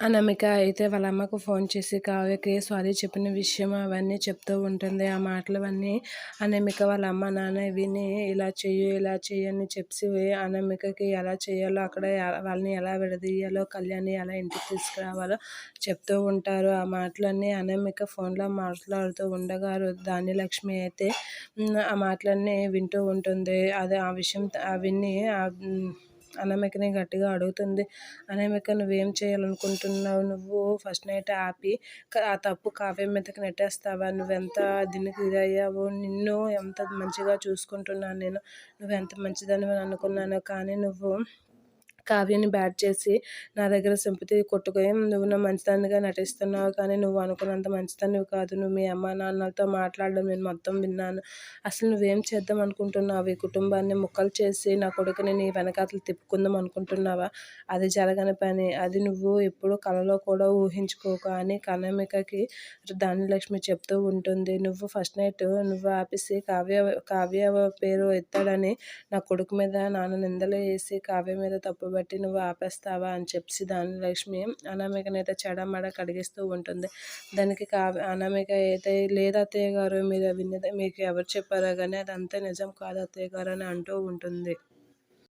అనామిక అయితే వాళ్ళ అమ్మకు ఫోన్ చేసి కావ్యకి సారీ చెప్పిన విషయం అవన్నీ చెప్తూ ఉంటుంది. ఆ మాటలు అవన్నీ అనామిక వాళ్ళ అమ్మ నాన్న విని ఇలా చెయ్యి ఇలా చెయ్యి అని చెప్పి అనామికకి ఎలా చేయాలో అక్కడ వాళ్ళని ఎలా విడదీయాలో కళ్యాణి ఎలా ఇంటికి తీసుకురావాలో చెప్తూ ఉంటారు. ఆ మాటలన్నీ అనామిక ఫోన్లో మాట్లాడుతూ ఉండగా లక్ష్మి అయితే ఆ మాటలన్నీ వింటూ ఉంటుంది. అది ఆ విషయం అవన్నీ అనామికని గట్టిగా అడుగుతుంది. అనామిక నువ్వేం చేయాలనుకుంటున్నావు? నువ్వు ఫస్ట్ నైట్ ఆపి ఆ తప్పు కావ్య మీదకి నెట్టేస్తావా? నువ్వెంత దీనికి ఇదయ్యావు నిన్ను ఎంత మంచిగా చూసుకుంటున్నాను నేను? నువ్వెంత మంచిదని అనుకున్నాను? కానీ నువ్వు కావ్యని బ్యాట్ చేసి నా దగ్గర సింపతి కొట్టుకొని నువ్వు నా మంచిదానిగా నటిస్తున్నావు కానీ నువ్వు అనుకున్నంత మంచిదానివి కాదు. నువ్వు మీ అమ్మ నాన్నలతో మాట్లాడడం నేను మొత్తం విన్నాను. అసలు నువ్వేం చేద్దాం అనుకుంటున్నావు? ఈ కుటుంబాన్ని ముక్కలు చేసి నా కొడుకుని నీ వెనకాతలు తిప్పుకుందాం అనుకుంటున్నావా? అది జరగని పని. అది నువ్వు ఎప్పుడు కలలో కూడా ఊహించుకోకు అని కనమికకి ధాన్యలక్ష్మి చెప్తూ ఉంటుంది. నువ్వు ఫస్ట్ నైట్ నువ్వు ఆపేసి కావ్య కావ్య పేరు ఎత్తాడని నా కొడుకు మీద నాన్న నిందలు వేసి కావ్య మీద తప్పు బట్టి నువ్వు ఆపేస్తావా? అని చెప్పి దాని లక్ష్మి అనామికనైతే చెడమడ కడిగిస్తూ ఉంటుంది. దానికి కా అనామిక అయితే లేదా అత్తయ్య గారు మీరు విన్నది మీకు ఎవరు చెప్పారో కానీ అది అంతే నిజం కాదు అత్తయ్య గారు అని అంటూ ఉంటుంది.